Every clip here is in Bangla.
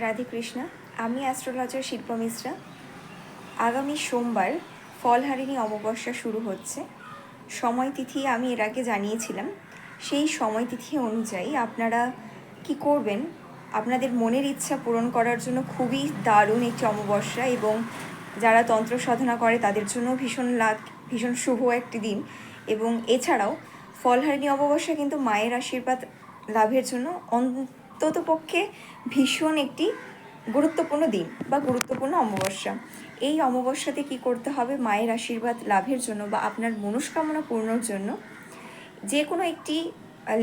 রাধে কৃষ্ণা আমি অ্যাস্ট্রোলজার শিল্প মিশ্রা আগামী সোমবার ফলহারিণী অমাবস্যা শুরু হচ্ছে। সময় তিথি আমি এর আগে জানিয়েছিলাম। সেই সময় তিথি অনুযায়ী আপনারা কি করবেন? আপনাদের মনের ইচ্ছা পূরণ করার জন্য খুবই দারুণ একটি অমাবস্যা এবং যারা তন্ত্র সাধনা করে তাদের জন্য ভীষণ লাভ ভীষণ শুভ একটি দিন। এবং এছাড়াও ফলহারিণী অমাবস্যা কিন্তু মায়ের আশীর্বাদ লাভের জন্য অন্ততপক্ষে ভীষণ একটি গুরুত্বপূর্ণ দিন বা গুরুত্বপূর্ণ অমাবস্যা। এই অমাবস্যাতে কি করতে হবে? মায়ের আশীর্বাদ লাভের জন্য বা আপনার মনস্কামনা পূর্ণর জন্য যে কোনো একটি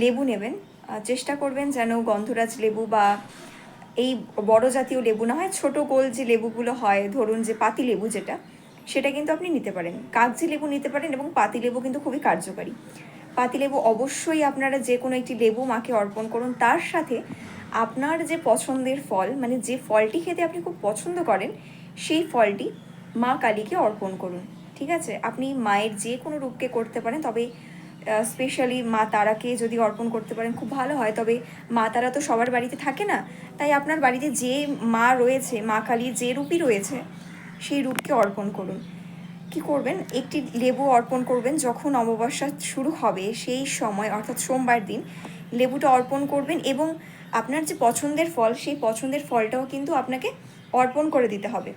লেবু নেবেন। চেষ্টা করবেন যেন গন্ধরাজ লেবু বা এই বড় জাতীয় লেবু না হয়, ছোট গোল যে লেবুগুলো হয়, ধরুন যে পাতি লেবু যেটা, সেটা কিন্তু আপনি নিতে পারেন। কাগজি লেবু নিতে পারেন এবং পাতি লেবু কিন্তু খুবই কার্যকারী। পাতিলেবু অবশ্যই আপনারা যে কোনো একটি লেবু মাকে অর্পণ করুন। তার সাথে আপনার যে পছন্দের ফল মানে যে ফলটি খেতে আপনি খুব পছন্দ করেন, সেই ফলটি মা কালীকে অর্পণ করুন, ঠিক আছে? আপনি মায়ের যে কোনো রূপকে করতে পারেন, তবে স্পেশালি মা তারাকে যদি অর্পণ করতে পারেন, খুব ভালো হয়। তবে মা তারা তো সবার বাড়িতে থাকে না, তাই আপনার বাড়িতে যে মা রয়েছে, মা কালীর যে রূপই রয়েছে, সেই রূপকে অর্পণ করুন। কি করবেন? একটি লেবু অর্পণ করবেন, যখন অমাবস্যা শুরু হবে, সেই সময়, অর্থাৎ সোমবার দিন লেবুটা অর্পণ করবেন এবং আপনার যে পছন্দের ফল, সেই পছন্দের ফলটাও কিন্তু আপনাকে অর্পণ করে দিতে হবে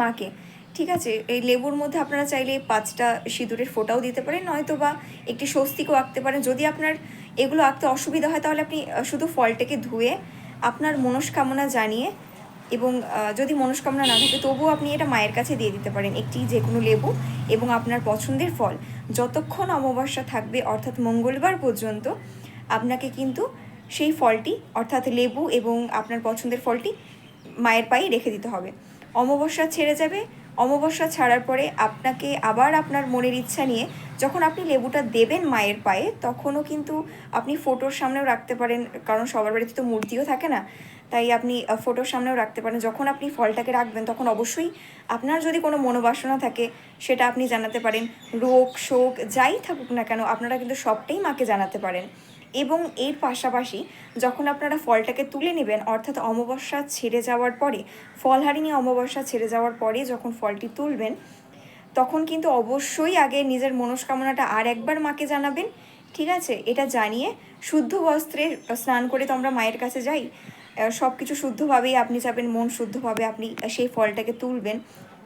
মাকে। ঠিক আছে? এই লেবুর মধ্যে আপনারা চাইলে পাঁচটা সিঁদুরের ফোঁটাও দিতে পারেন নয়তো বা একটি স্বস্তিকও আঁকতে পারেন। যদি আপনার এগুলো আঁকতে অসুবিধা হয়, তাহলে আপনি শুধু ফলটাকে ধুয়ে আপনার মনস্কামনা জানিয়ে এবং যদি মনস্কামনা না থাকে, তবুও আপনি এটা মায়ের কাছে দিয়ে দিতে পারেন একটি যে কোনো লেবু এবং আপনার পছন্দের ফল। যতক্ষণ অমাবস্যা থাকবে, অর্থাৎ মঙ্গলবার পর্যন্ত আপনাকে কিন্তু সেই ফলটি, অর্থাৎ লেবু এবং আপনার পছন্দের ফলটি মায়ের পায়ে রেখে দিতে হবে। অমাবস্যা ছেড়ে যাবে। অমাবস্যা ছাড়ার পরে আপনাকে আবার আপনার মনের ইচ্ছা নিয়ে যখন আপনি লেবুটা দেবেন মায়ের পায়ে, তখনও কিন্তু আপনি ফটোর সামনেও রাখতে পারেন, কারণ সবার বাড়িতে তো মূর্তিও থাকে না। তাই আপনি ফটোর সামনেও রাখতে পারেন। যখন আপনি ফলটাকে রাখবেন, তখন অবশ্যই আপনার যদি কোনো মনোবাসনা থাকে, সেটা আপনি জানাতে পারেন। রোগ, শোক, যাই থাকুক না কেন, আপনারা কিন্তু সবটাই মাকে জানাতে পারেন। এবং এর পাশাপাশি যখন আপনারা ফলটাকে তুলে নেবেন, অর্থাৎ অমাবস্যা ছেড়ে যাওয়ার পরে, ফলহারিণী অমাবস্যা ছেড়ে যাওয়ার পরে যখন ফলটি তুলবেন, তখন কিন্তু অবশ্যই আগে নিজের মনস্কামনাটা আর একবার মাকে জানাবেন, ঠিক আছে? এটা জানিয়ে শুদ্ধ বস্ত্রে স্নান করে তো আমরা মায়ের কাছে যাই সব কিছু শুদ্ধভাবেই আপনি যাবেন, মন শুদ্ধভাবে আপনি সেই ফলটাকে তুলবেন,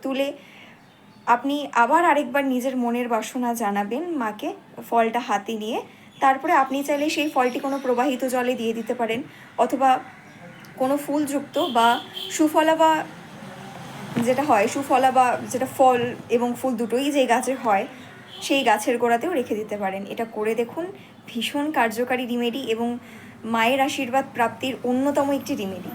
তুলে আপনি আবার আরেকবার নিজের মনের বাসনা জানাবেন মাকে, ফলটা হাতে নিয়ে তারপরে আপনি চাইলে সেই ফলটি কোনো প্রবাহিত জলে দিয়ে দিতে পারেন, অথবা কোনো ফুলযুক্ত বা সুফলা বা যেটা হয়, সুফলা বা যেটা ফল এবং ফুল দুটোই যে গাছে হয়, সেই গাছের গোড়াতেও রেখে দিতে পারেন। এটা করে দেখুন, ভীষণ কার্যকারী রিমেডি এবং মায়ের আশীর্বাদ প্রাপ্তির অন্যতম একটি রিমেডি।